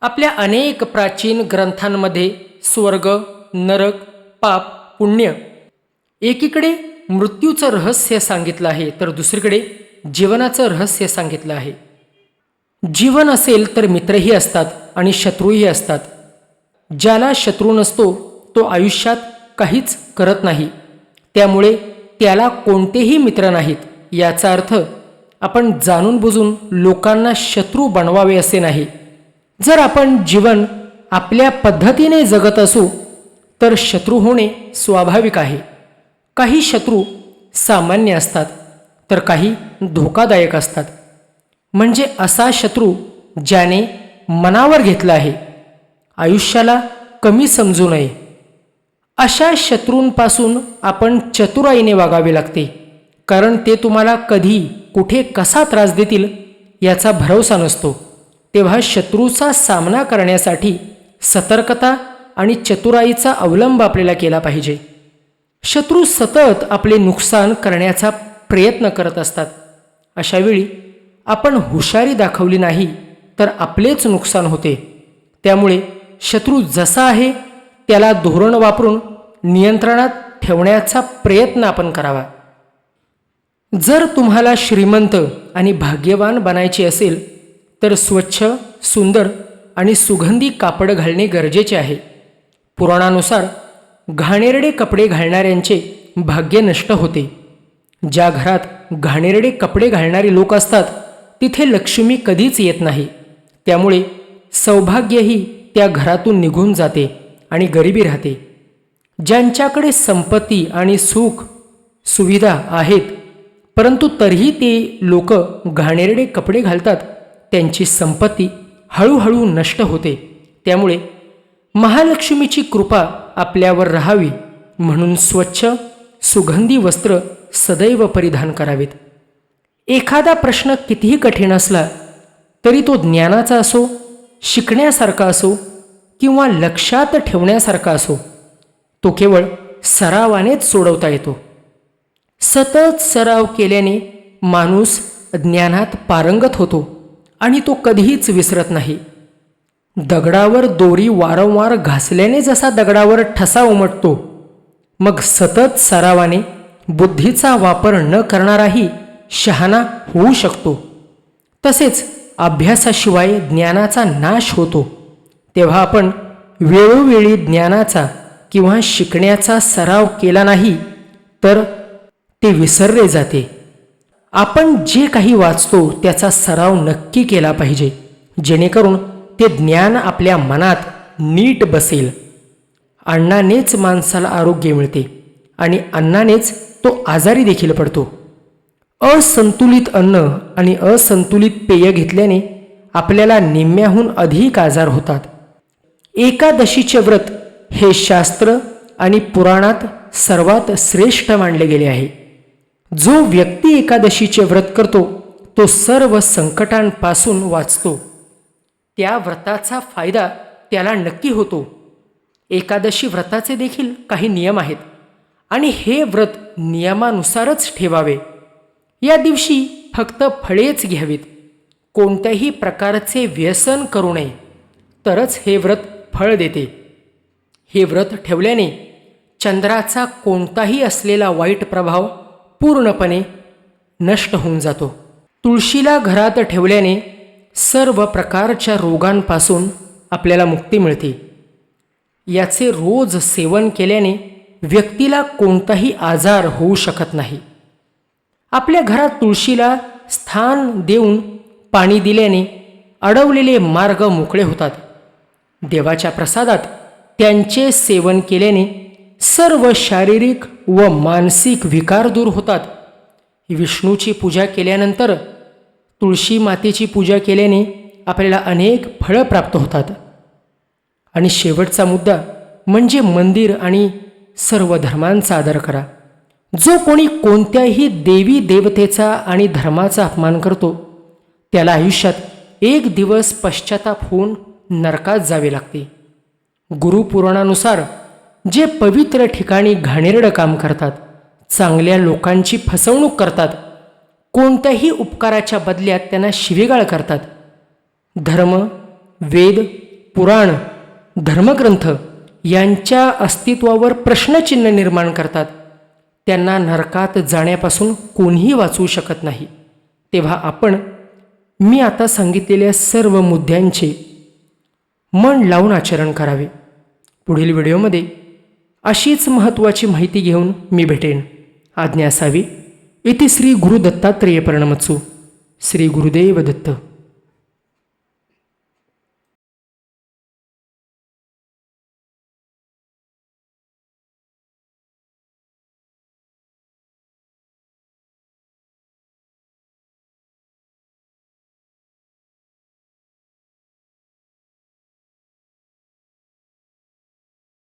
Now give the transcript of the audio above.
आपल्या अनेक प्राचीन ग्रंथांमध्ये स्वर्ग नरक पाप पुण्य एकीकडे मृत्यूचं रहस्य सांगितलं आहे तर दुसरीकडे जीवनाचं रहस्य सांगितलं आहे. जीवन असेल तर मित्रही असतात आणि शत्रूही असतात. ज्याला शत्रू नसतो तो आयुष्यात काहीच करत नाही. त्यामुळे त्याला कोणतेही मित्र नाहीत. याचा अर्थ आपण जाणून बुजून लोकांना शत्रू बनवावे असे नाही. जर आपण जीवन आपल्या पद्धतीने जगत असू तर शत्रू होणे स्वाभाविक आहे. काही शत्रू सामान्य असतात तर काही धोकादायक असतात. म्हणजे असा शत्रू ज्याने मनावर घेतला आहे आयुष्याला कमी समजू नये. अशा शत्रूंपासून आपण चतुराईने वागावे लागते कारण ते तुम्हाला कधी कुठे कसा त्रास देतील याचा भरवसा नसतो. तेव्हा शत्रूचा सामना करण्यासाठी सतर्कता आणि चतुराईचा अवलंब आपल्याला केला पाहिजे. शत्रू सतत आपले नुकसान करण्याचा प्रयत्न करत असतात. अशावेळी आपण हुशारी दाखवली नाही तर आपलेच नुकसान होते. त्यामुळे शत्रू जसा आहे त्याला धोरण वापरून नियंत्रणात ठेवण्याचा प्रयत्न आपण करावा. जर तुम्हाला श्रीमंत आणि भाग्यवान बनायचे असेल तर स्वच्छ सुंदर आणि सुगंधी कापड घालणे गरजेचे आहे. पुराणानुसार घाणेरडे कपडे घालणाऱ्यांचे भाग्य नष्ट होते. ज्या घरात घाणेरडे कपडे घालणारे लोक असतात तिथे लक्ष्मी कधीच येत नाही. त्यामुळे सौभाग्यही त्या घरातून निघून जाते आणि गरिबी राहते. ज्यांच्याकडे संपत्ती आणि सुख सुविधा आहेत परंतु तरीही ते लोक घाणेरडे कपडे घालतात. त्यांची संपत्ती हळूहळू नष्ट होते. त्यामुळे महालक्ष्मीची कृपा आपल्यावर राहावी म्हणून स्वच्छ सुगंधी वस्त्र सदैव परिधान करावेत. एखादा प्रश्न कितीही कठीण असला तरी तो ज्ञानाचा असो शिकण्यासारखा असो किंवा लक्षात ठेवण्यासारखा असो तो केवळ सरावानेच सोडवता येतो. सतत सराव केल्याने माणूस ज्ञानात पारंगत होतो. आणि तो कधीच विसरत नाही. दगडावर दोरी वारंवार घासल्याने जसा दगडावर ठसा उमटतो. मग सतत सरावाने बुद्धीचा वापर न करणाराही शहाणा होऊ शकतो. तसेच अभ्यासाशिवाय ज्ञानाचा नाश होतो. तेव्हा आपण वेळोवेळी ज्ञानाचा किंवा शिकण्याचा सराव केला नाही तर ते विसरले जाते. आपण जे काही वाचतो त्याचा सराव नक्की केला पाहिजे. जेणेकरून ते ज्ञान आपल्या मनात नीट बसेल. अन्नानेच माणसाला आरोग्य मिळते आणि अन्नानेच तो आजारी देखील पडतो. असंतुलित अन्न आणि असंतुलित पेय घेतल्याने आपल्याला निम्म्याहून अधिक आजार होतात. एकादशीचे व्रत हे शास्त्र आणि पुराणात सर्वात श्रेष्ठ मानले गेले आहे. जो व्यक्ती एकादशीचे व्रत करतो तो सर्व संकटांपासून वाचतो. त्या व्रताचा फायदा त्याला नक्की होतो. एकादशी व्रताचे देखील काही नियम आहेत आणि हे व्रत नियमानुसारच ठेवावे. या दिवशी फक्त फळेच घ्यावीत. कोणत्याही प्रकारचे व्यसन करू नये. तरच हे व्रत फळ देते. हे व्रत ठेवल्याने चंद्राचा कोणताही असलेला वाईट प्रभाव पूर्णपणे नष्ट होऊन जातो. तुळशीला घरात ठेवल्याने सर्व प्रकारच्या रोगांपासून आपल्याला मुक्ती मिळते. याचे रोज सेवन केल्याने व्यक्तीला कोणताही आजार होऊ शकत नाही. आपल्या घरात तुळशीला स्थान देऊन पाणी दिल्याने अडवलेले मार्ग मोकळे होतात. देवाच्या प्रसादात त्यांचे सेवन केल्याने सर्व शारीरिक व मानसिक विकार दूर होतात. विष्णूची पूजा केल्यानंतर तुळशी मातेची पूजा केल्याने आपल्याला अनेक फळं प्राप्त होतात. आणि शेवटचा मुद्दा म्हणजे मंदिर आणि सर्व धर्मांचा आदर करा. जो कोणी कोणत्याही देवी देवतेचा आणि धर्माचा अपमान करतो त्याला आयुष्यात एक दिवस पश्चाताप होऊन नरकात जावे लागते. गुरुपुराणानुसार जे पवित्र ठिकाणी घाणेरडं काम करतात चांगल्या लोकांची फसवणूक करतात कोणत्याही उपकाराच्या बदल्यात त्यांना शिवेगाळ करतात. धर्म वेद पुराण धर्मग्रंथ यांच्या अस्तित्वावर प्रश्नचिन्ह निर्माण करतात. त्यांना नरकात जाण्यापासून कोणीही वाचवू शकत नाही. तेव्हा आपण मी आता सांगितलेल्या सर्व मुद्द्यांचे मन लावून आचरण करावे. पुढील व्हिडिओमध्ये अशीच महत्त्वाची माहिती घेऊन मी भेटेन. आज्ञा असावी. इथे श्री गुरु दत्तात्रेय प्रणमत्सू. श्री गुरुदेव दत्त.